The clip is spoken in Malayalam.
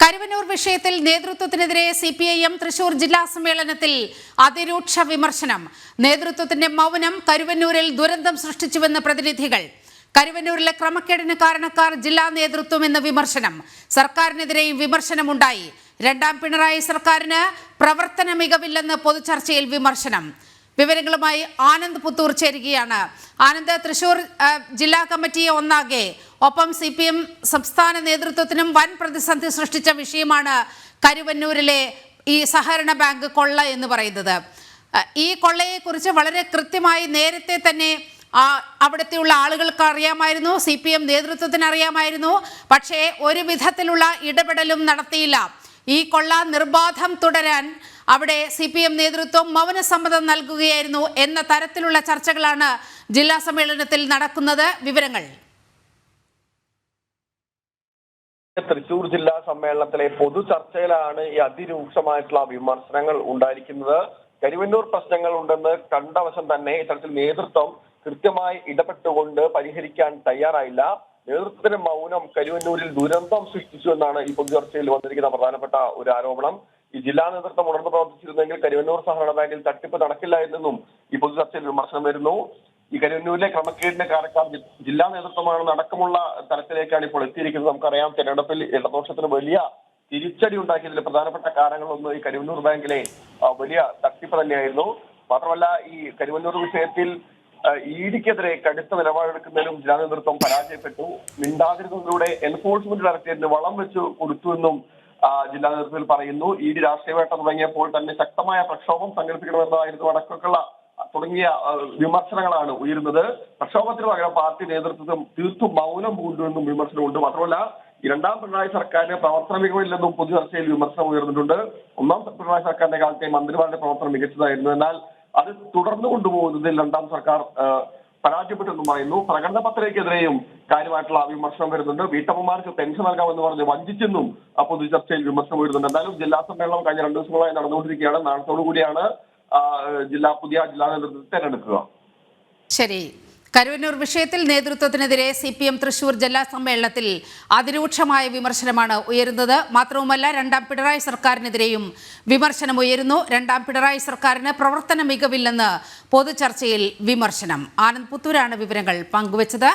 കരുവന്നൂർ വിഷയത്തിൽ നേതൃത്വത്തിനെതിരെ C P I M Thrissur ജില്ലാ സമ്മേളനത്തിൽ അതിരൂക്ഷ വിമർശനം. നേതൃത്വത്തിന്റെ മൗനം കരുവന്നൂരിൽ ദുരന്തം സൃഷ്ടിച്ചുവെന്ന് പ്രതിനിധികൾ. കരുവന്നൂരിലെ ക്രമക്കേടിന് കാരണക്കാർ ജില്ലാ നേതൃത്വം എന്ന വിമർശനം. സർക്കാരിനെതിരെയും വിമർശനമുണ്ടായി. രണ്ടാം പിണറായി സർക്കാരിന് പ്രവർത്തന മികവില്ലെന്ന് പൊതുചർച്ചയിൽ വിമർശനം. വിവരങ്ങളുമായി ആനന്ദ് പുത്തൂർ ചേരുകയാണ്. ആനന്ദ് തൃശൂർ ജില്ലാ കമ്മിറ്റിയെ ഒന്നാകെ ഒപ്പം സി പി എം സംസ്ഥാന നേതൃത്വത്തിനും വൻ പ്രതിസന്ധി സൃഷ്ടിച്ച വിഷയമാണ് കരുവന്നൂരിലെ ഈ സഹകരണ ബാങ്ക് കൊള്ള എന്ന് പറയുന്നത്. ഈ കൊള്ളയെക്കുറിച്ച് വളരെ കൃത്യമായി നേരത്തെ തന്നെ അവിടുത്തെയുള്ള ആളുകൾക്ക് അറിയാമായിരുന്നു സി പി എം നേതൃത്വത്തിന് അറിയാമായിരുന്നു പക്ഷേ ഒരു വിധത്തിലുള്ള ഇടപെടലും നടത്തിയില്ല. ഈ കൊള്ള നിർബാധം തുടരാൻ അവിടെ സി പി എം നേതൃത്വം മൗനസമ്മതം നൽകുകയായിരുന്നു എന്ന തരത്തിലുള്ള ചർച്ചകളാണ് ജില്ലാ സമ്മേളനത്തിൽ നടക്കുന്നത്. വിവരങ്ങൾ. തൃശൂർ ജില്ലാ സമ്മേളനത്തിലെ പൊതു ചർച്ചയിലാണ് ഈ അതിരൂക്ഷമായിട്ടുള്ള വിമർശനങ്ങൾ ഉണ്ടായിരിക്കുന്നത്. കരുവന്നൂർ പ്രശ്നങ്ങൾ ഉണ്ടെന്ന് കണ്ടവശം തന്നെ ഇത്തരത്തിൽ നേതൃത്വം കൃത്യമായി ഇടപെട്ടുകൊണ്ട് പരിഹരിക്കാൻ തയ്യാറായില്ല. നേതൃത്വത്തിന്റെ മൗനം കരുവന്നൂരിൽ ദുരന്തം സൃഷ്ടിച്ചു എന്നാണ് ഈ പൊതുചർച്ചയിൽ വന്നിരിക്കുന്ന പ്രധാനപ്പെട്ട ഒരു ആരോപണം. ഈ ജില്ലാ നേതൃത്വം ഉണർന്നു പ്രവർത്തിച്ചിരുന്നെങ്കിൽ കരുവന്നൂർ സഹകരണ ബാങ്കിൽ തട്ടിപ്പ് നടക്കില്ല എന്നും ഈ പൊതുചർച്ചയിൽ വിമർശനം വരുന്നു. ഈ കരുവന്നൂരിലെ ക്രമക്കേടിന്റെ കാരണക്കാർ ജില്ലാ നേതൃത്വമാണ് അടക്കമുള്ള തലത്തിലേക്കാണ് ഇപ്പോൾ എത്തിയിരിക്കുന്നത്. നമുക്കറിയാം തെരഞ്ഞെടുപ്പിൽ ഇടതോഷത്തിന് വലിയ തിരിച്ചടി ഉണ്ടാക്കിയതിൽ പ്രധാനപ്പെട്ട കാരണങ്ങളൊന്നും ഈ കരുവന്നൂർ ബാങ്കിലെ വലിയ തട്ടിപ്പ് തന്നെയായിരുന്നു. മാത്രമല്ല ഈ കരുവന്നൂർ വിഷയത്തിൽ ഇഡിക്കെതിരെ കടുത്ത നിലപാടെടുക്കുന്നതിലും ജില്ലാ നേതൃത്വം പരാജയപ്പെട്ടു. മിണ്ടാതിരുന്നതിലൂടെ എൻഫോഴ്സ്മെന്റ് ഡയറക്ടറേറ്റിന് വളം വെച്ചു കൊടുത്തു എന്നും ജില്ലാ നേതൃത്വത്തിൽ പറയുന്നു. ഇ ഡി രാഷ്ട്രീയവേട്ട തുടങ്ങിയപ്പോൾ തന്നെ ശക്തമായ പ്രക്ഷോഭം സംഘടിപ്പിക്കണമെന്നതായിരുന്നു അടക്കമുള്ള തുടങ്ങിയ വിമർശനങ്ങളാണ് ഉയരുന്നത്. പ്രക്ഷോഭത്തിന് പകരം പാർട്ടി നേതൃത്വം തീർത്തും മൗനം പൂണ്ടുവെന്നും വിമർശനമുണ്ട്. മാത്രമല്ല രണ്ടാം പിണറായി സർക്കാരിന് പ്രവർത്തന മികവില്ലെന്നും പൊതു ചർച്ചയിൽ വിമർശനം ഉയർന്നിട്ടുണ്ട്. ഒന്നാം പിണറായി സർക്കാരിന്റെ കാലത്തെ മന്ത്രിമാരുടെ പ്രവർത്തനം മികച്ചതായിരുന്നു. എന്നാൽ അത് തുടർന്നു കൊണ്ടുപോകുന്നതിൽ രണ്ടാം സർക്കാർ പരാജയപ്പെട്ടെന്നും പറയുന്നു. പ്രകടന പത്രികയ്ക്കെതിരെയും കാര്യമായിട്ടുള്ള വിമർശനം വരുന്നുണ്ട്. വീട്ടമ്മമാർക്ക് പെൻഷൻ നൽകാമെന്ന് പറഞ്ഞ് വഞ്ചിച്ചെന്നും ആ പൊതുചർച്ചയിൽ വിമർശനം ഉയരുന്നുണ്ട്. എന്തായാലും ജില്ലാ സമ്മേളനം കഴിഞ്ഞ രണ്ടു ദിവസങ്ങളായി നടന്നുകൊണ്ടിരിക്കുകയാണ്. നാളത്തോടു കൂടിയാണ് ജില്ലാ പുതിയ ജില്ലാ നേതൃത്വത്തെ തെരഞ്ഞെടുക്കുക. ശരി. കരുവന്നൂർ വിഷയത്തിൽ നേതൃത്വത്തിനെതിരെ സി പി എം തൃശൂർ ജില്ലാ സമ്മേളനത്തിൽ അതിരൂക്ഷമായ വിമർശനമാണ് ഉയരുന്നത്. മാത്രവുമല്ല രണ്ടാം പിണറായി സർക്കാരിനെതിരെയും വിമർശനം ഉയരുന്നു. രണ്ടാം പിണറായി സർക്കാരിന് പ്രവർത്തന മികവില്ലെന്ന് പൊതുചർച്ചയിൽ വിമർശനം. ആനന്ദ് പുത്തൂരാണ് വിവരങ്ങൾ പങ്കുവച്ചത്.